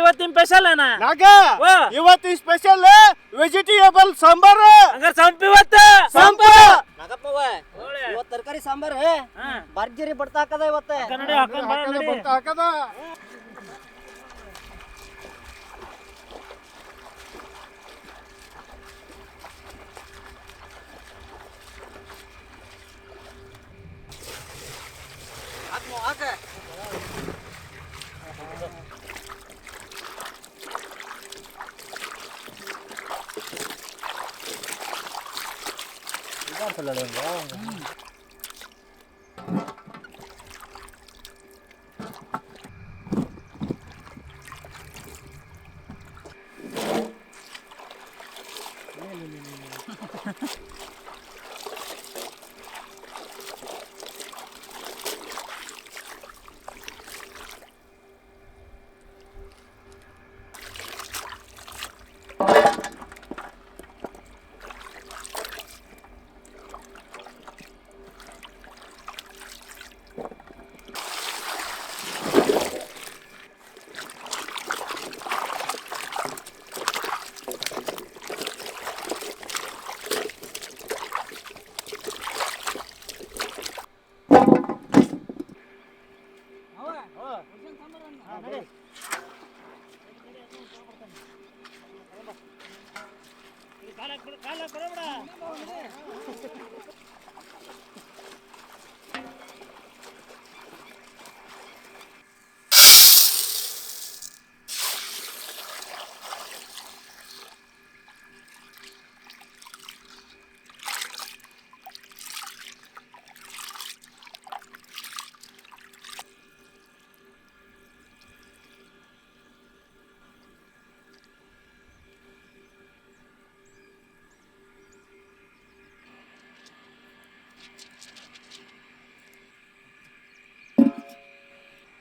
ಇವತ್ತಿನ ಸ್ಪೆಷಲ್ ಅಣ್ಣ? ನಾಗ ವಾ. ಇವತ್ತು ಸ್ಪೆಷಲ್ ವೆಜಿಟೇಬಲ್ ಸಾಂಬಾರ್. ಹಂಗಾರೆ ಸಂಪ್ ಇವತ್ತ? ಸಂಪ. ಇವತ್ತು ತರಕಾರಿ ಸಾಂಬಾರ್ ಹಾ. ಭರ್ಜರಿ ಬಡ್ತಾ ಹಾಕದ ಇವತ್ತೆ? ಕನ್ನಡಿ ಹಾಕೊಂಡ್ ಬಾ ಹಾಕದ. sa lalambang.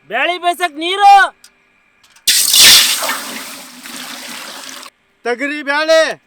ಬ್ಯಾಳಿ ಬೇಸಕ್ ನೀರು. ತಗರಿ ಬ್ಯಾಳೆ.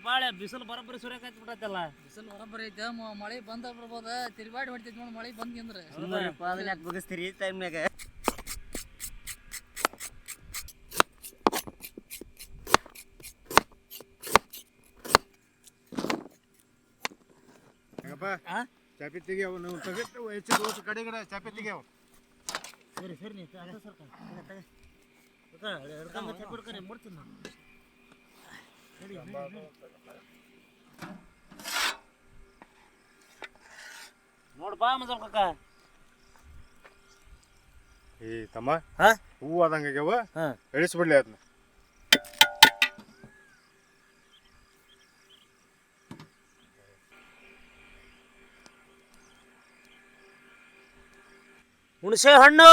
ಪಾಳೆ ಬಿಸಿಲು ಬರೋಬ್ಬರಿ ಸುರಿಯಕತ್ತಿ ಬಿಡತ್ತಲ್ಲ ಬಿಸಿಲು ಬರೋಬ್ಬರಿ ಐತೆ ಮಳೆ ಬಂದ ಬರ್ಬೋದ ತಿರುಗಾಡಿ ಹೊಡಿತೈತಿ ನೋಡಿ ಮಳೆ ಬಂದ್ಗಿಂದ್ರೆ ಸುಮ್ಮನೆಪ್ಪ ಅದನ್ನ ಯಾಕೆ ಬಗ್ಗಿಸ್ತೀರಿ ಈ ಟೈಮ್ನಾಗ ಚಾಪಿ ತೆಗಿಯವು ನೀವು ತೆಗೆದು ಹೆಚ್ಚು ದೋಸ ಕಡೆ ಚಾಪಿ ತೆಗಿಯವು ಸರಿ ಸರಿ ನೀ ಅದ ಸರ್ಕ. ಹಿಡ್ಕೊಂಬ ಚಪ್ಪಿ ಹಿಡ್ಕೊರಿ ಮುಡ್ತೀನಿ ನಾನು. ನೋಡ್ಬಾ ಮಜಲ್ ಏ ತಮ್ಮ ಹಾ? ಹೂವು ಆದಂಗೆ ಆಗ್ಯಾವ ಹಾ. ಇಳಿಸ್ಬಿಡ್ಲಿ ಅದನ್ನ ಹುಣಸೆ ಹಣ್ಣು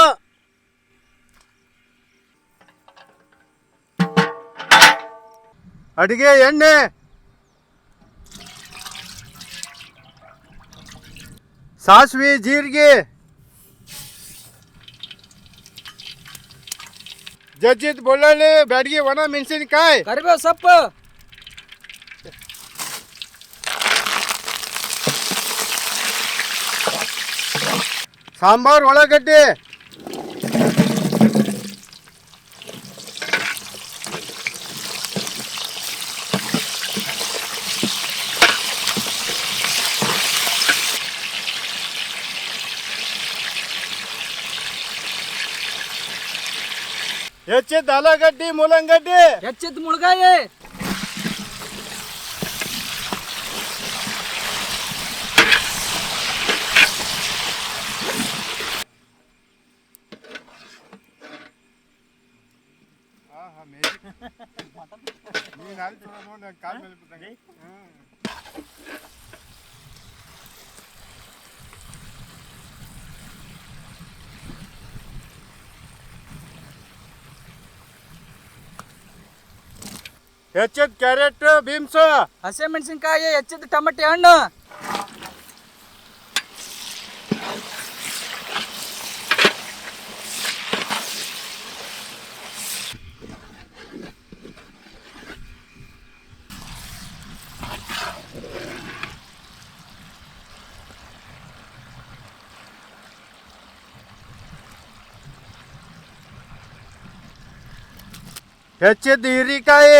ಅಡಿಗೆ ಎಣ್ಣೆ. ಸಾಸಿವೆ ಜೀರಿಗೆ. ಜಜ್ಜಿದ ಬೆಳ್ಳುಳ್ಳಿ ಬ್ಯಾಡಗಿ ಒಣ ಮೆಣಸಿನಕಾಯಿ. ಕರಿಬೇವು ಸೊಪ್ಪು. ಸಾಂಬಾರು ಒಳಗಡ್ಡೆ எச்சு தலை கட்டி முழங்கட்டி எச்சத்து முழுகாயே. நீ நாள் சொல்லும் கால் மேலே ಹೆಚ್ಚಿದ ಕ್ಯಾರೆಟ್ ಬೀನ್ಸ್ ಹಸಿ ಮೆಣಸಿನ್ಕಾಯಿ ಹೆಚ್ಚಿದ ಟಮಟೆ ಹಣ್ಣು ಹೆಚ್ಚಿದ ಹೀರಿಕಾಯಿ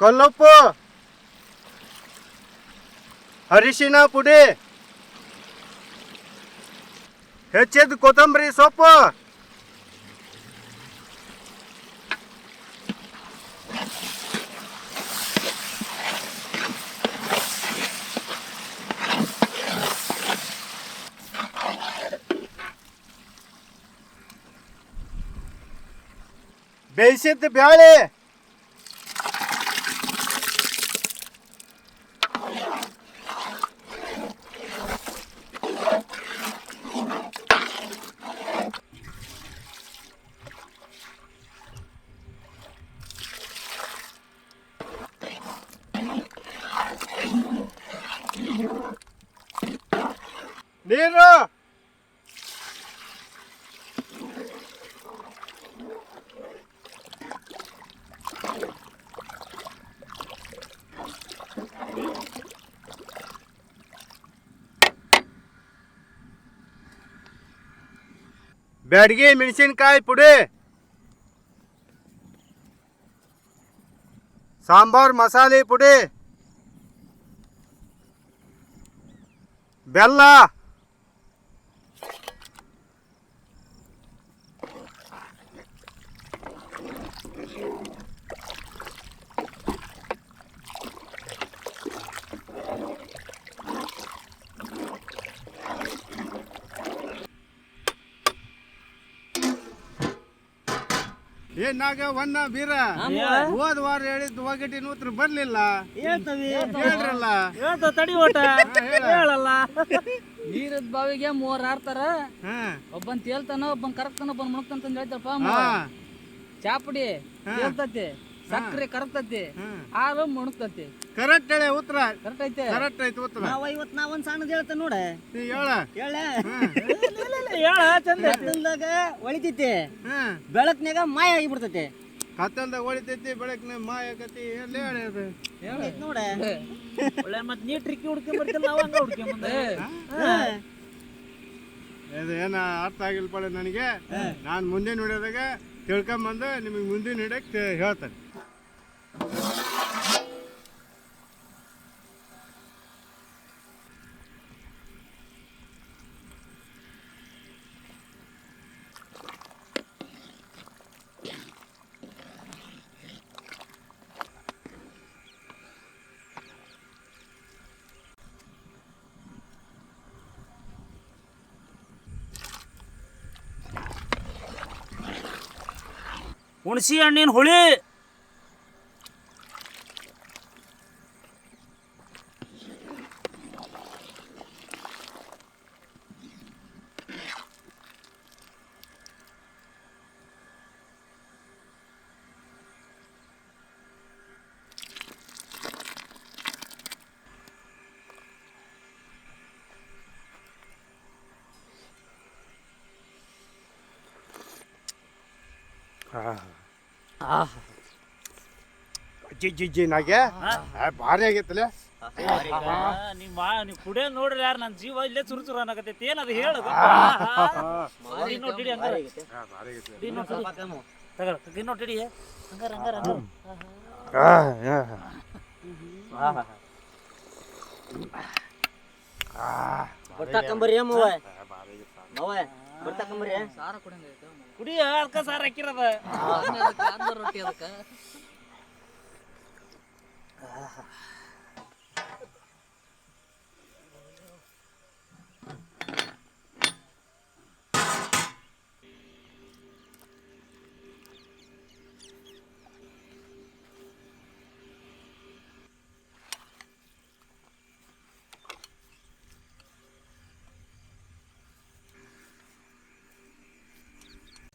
ಕಲ್ಲುಪ್ಪು ಅರಿಶಿನ ಪುಡಿ ಹೆಚ್ಚಿದ ಕೊತ್ತಂಬರಿ ಸೊಪ್ಪು ಬೇಯಿಸಿದ ಬ್ಯಾಳೆ ನೀರು ಬ್ಯಾಡಗಿ ಮೆಣಸಿನಕಾಯಿ ಪುಡಿ ಸಾಂಬಾರ್ ಮಸಾಲೆ ಪುಡಿ ಬೆಲ್ಲ ಏನಾಗ ಒನ್ನ ಬೀರ. ಹೋದ್ ವಾರ ಹೇಳಿದ್ ಒಗಟಿನ ಉತ್ತರ ಬರ್ಲಿಲ್ಲ. ಹೇಳ್ರಲ್ಲ. ಹೇಳ್ತ ತಡಿ ಓಟ. ಹೇಳಲ್ಲ. ನೀರದ ಬಾವಿಗೆ ಮೂವರ್ ಆಡ್ತಾರ. ಹಾ. ಒಬ್ಬನ್ ತೇಲ್ತಾನ ಒಬ್ಬನ್ ಕರಕ್ತಾನ ಒಬ್ಬನ್ ಮುಣಕ್ತಾನ ಅಂತ ಹೇಳ್ತಾರಪ್ಪ ಹಾ. ಚಾಪುಡಿ. ತೇಲ್ತತಿ ಸಕ್ರೆ ಕರತತಿ ಹಾಲು ಮುಣಕ್ತತಿ. ಕರೆಕ್ಟ್ ಹೇಳಿ ಉತ್ತರ. ಕರೆಕ್ಟ್ ಐತೆ. ಕರೆಕ್ಟ್ ಐತೆ ಉತ್ತರ. ನಾವು ಇವತ್ತು ನಾವು ಒಂದು ಸಣ್ಣದು ಹೇಳ್ತೇನೆ ನೋಡ. ನೀ ಹೇಳ. ಹೇಳ. ಹೇಳ ಚಂದ ಕತ್ತಲ್ದಾಗ ಒಳಿತೈತಿ. ಬೆಳಕ್ನ್ಯಾಗ ಮಾಯ ಆಗಿಬಿಡ್ತೈತಿ. ಕತ್ತಲ್ದಾಗ ಒಳಿತೈತಿ ಬೆಳಕ್ನಾಗ ಮಾಯ ಆಗತಿ ಎಲ್ಲಿ ಹೇಳಿ ಅದು ಹೇಳೈತಿ ನೋಡ. ಒಳ್ಳೆ ಮತ್ ನೀ ಟ್ರಿಕ್ ಹುಡ್ಕೊಂಡ್ ಬರ್ತಿಲ್ಲ ನಾವ್ ಹಂಗ ಹುಡ್ಕೊಂಡ್ ಬಂದ ಇದು ಏನ ಅರ್ಥ ಆಗಿಲ್ಲ ಪಡ ನನಗೆ? ನಾನು ಮುಂದೆ ನೋಡಿದಾಗ ತಿಳ್ಕೊಂಬಂದು ನಿಮಗೆ ಮುಂದೆ ನೋಡಕ್ಕೆ ಹೇಳ್ತೇನೆ. ಹುಣಸಿ ಹಣ್ಣಿನ ಹುಳಿ ಅಜ್ಜಿ ಜಿಜ್ಜಿ ನಾಗೆ? ಭಾರಿ ಆಗೈತಲ್ಲ ನೀವ್ ಮಾ ಕುಡಿಯ ನೋಡ್ರಿ ಯಾರು ನನ್ನ ಜೀವ ಇಲ್ಲೇ ಚುರು ಚುರು ಅನ್ನಕತ್ತೈತಿ. ಏನದು ಹೇಳು ನೋಡಿಡಿ ಹಂಗಾರ. ಆಗೈತೆ. ಡಿ ನೋಟಿಡಿ ಹಂಗಾರ ಹಂಗಾರ ಹಂಗಾರ. ಹಂಗಾರ ಬರ್ತಾಕಂಬರಿ ಅಮ್ಮವ ಮವ ಬರ್ತಾಕಂಬರಿ ಸಾರ ಕುಡಿಯಂಗ ಐತೆ ಕುಡಿಯ ಅದಕ್ಕ ಸಾರ್ ಹಾಕಿರದ ಅರ್ಧ ರೊಟ್ಟಿ ಅದಕ್ಕ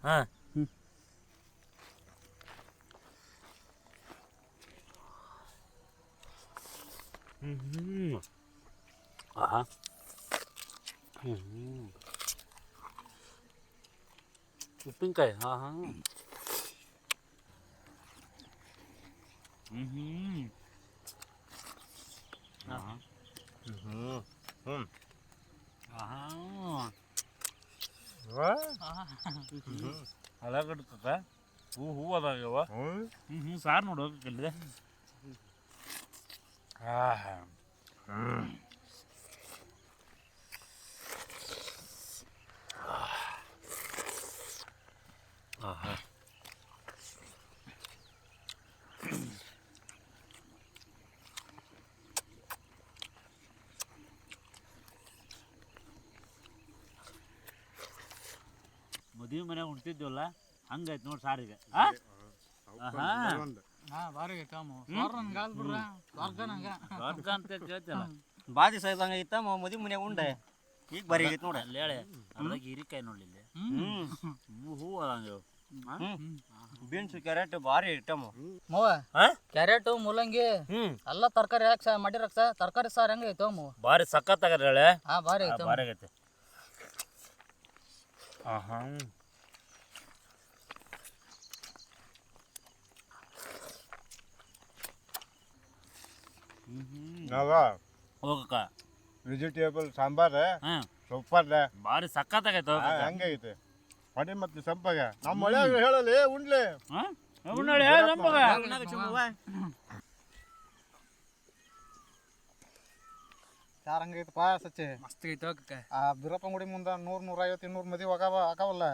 हा आहा उपिंग काय हा हा आहा आहा ಅಲಾಗಡ್ತದ ಹೂ. ಹೂ ಅದಾವ ಹ್ಮ್ ಹ್ಞೂ? ಹ್ಞೂ ಸಾರು ನೋಡು ಇಲ್ಲಿ ಹಾಂ ಆಹಾ ಮದುವೆ ಮನ್ಯಾಗ ಉಣ್ತಿದ್ವಲ್ಲ ಹಂಗೈತೆ ನೋಡಿ ಸಾರ್ ಈಗ. ಹಾ ಸ್ವರ್ಗ ಅಂತ ಕೇಳ್ತಿಲ್ಲ. ಬಾದಿ ಸಾಯ್ದಂಗ ಐತ ಮದಿ ಮನ್ಯಾಗ ಉಂಡೆ. ಈಗ ಬರಿ ಆಗೈತೆ ನೋಡಿ. ಅಲ್ಲಿ ಹೇಳಿ ಅದ್ರಾಗ ಹೀರಿಕಾಯಿ ನೋಡ್ಲಿಲ್ಲ ಹ್ಞೂ ಹೂ ಹೂ ಅದಂಗ ಬೀನ್ಸ್ ಕ್ಯಾರೆಟ್ ಭಾರಿ ಐಟಮ್ ಮವ ಹಾ? ಕ್ಯಾರೆಟ್ ಮೂಲಂಗಿ ಎಲ್ಲ ತರಕಾರಿ ಹಾಕ್ಸ ಮಾಡಿರಕ್ಸ ತರಕಾರಿ ಸಾರ್ ಹೆಂಗ ಐತೆ ಅಮ್ಮ ಭಾರಿ ಸಖತ್ತಾಗದ ಹೇಳಿ. ಹಾ ಭಾರಿ ಐತೆ ಭಾರಿ ಆಗೈತೆ. ಆಹಾ. ನಾವ ಹೋಗಕ್ಕ. ವೆಜಿಟೇಬಲ್ ಸಾಂಬಾರ ಹಾ. ಸೂಪರ್ ಭಾರಿ ಸಖತ್ತಾಗೈತೆ ಹೋಗಕ್ಕ. ಹಂಗೈತೆ. ಹೊಡಿ ಮತ್ತೆ ಸಂಪಾಗ. ನಮ್ಮ ಮಳೆ ಹೇಳಲಿ ಉಂಡ್ಲಿ ಹಾ? ಉಣ್ಣಾಳಿ, ಏ ಸಂಪಗ. ಯಾರ ಹಂಗೈತಪ್ಪ ಸಚ್ಚಿ? ಮಸ್ತ್ ಐತೆ ಆ ಬಿರಪ್ಪ ಗುಡಿ ಮುಂದ ನೂರ್ ನೂರ ಐವತ್ತು ಇನ್ನೂರ್ ಮದಿ ಆಗಾವ ಆಗಾವಲ್ಲ?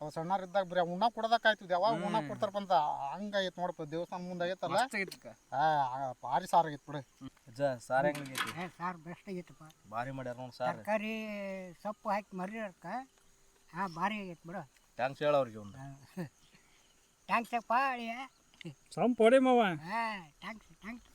ಅವ್ ಸಣ್ಣಾರ್ ಇದ್ದಾಗ ಬರೀ ಉಣ್ಣ ಕೊಡದಕ್ ಆಯ್ತು ಯಾವಾಗ ಉಣ್ಣ ಕೊಡ್ತಾರಪ್ಪ ಅಂತ ಹಂಗಾಗೈತ್ ನೋಡಪ್ಪ. ದೇವಸ್ಥಾನ ಮುಂದೆ ಆಗೈತಲ್ಲ? ಮಸ್ತ್ ಐತೆ ಆ ಆ, ಭಾರಿ ಸಾರ್ ಆಗೈತ್ ಬಿಡು. ಅಜ್ಜ ಸಾರ್ ಹೆಂಗೈತಿ ಸಾರು ಬೆಸ್ಟ್ ಆಗೈತಪ್ಪ. ಭಾರಿ ಮಾಡ್ಯಾರ ನೋಡಿ ಸಾರ್. ತರಕಾರಿ ಸೊಪ್ಪು ಹಾಕಿ ಮರಿಯರ್ಕ ಹಾಂ ಭಾರಿ ಆಗೈತೆ ಬಿಡು. ಟ್ಯಾಂಕ್ಸ್ ಹೇಳ ಅವ್ರಿಗೆ ಒಂದು ಟ್ಯಾಂಕ್ಸ್ ಅಪ್ಪ ಅಳಿಯ. ಸಂಪ್ ಹೊಡಿ ಮಾವ. ಹಾಂ ಟ್ಯಾಂಕ್ಸ್ ಟ್ಯಾಂಕ್ಸ್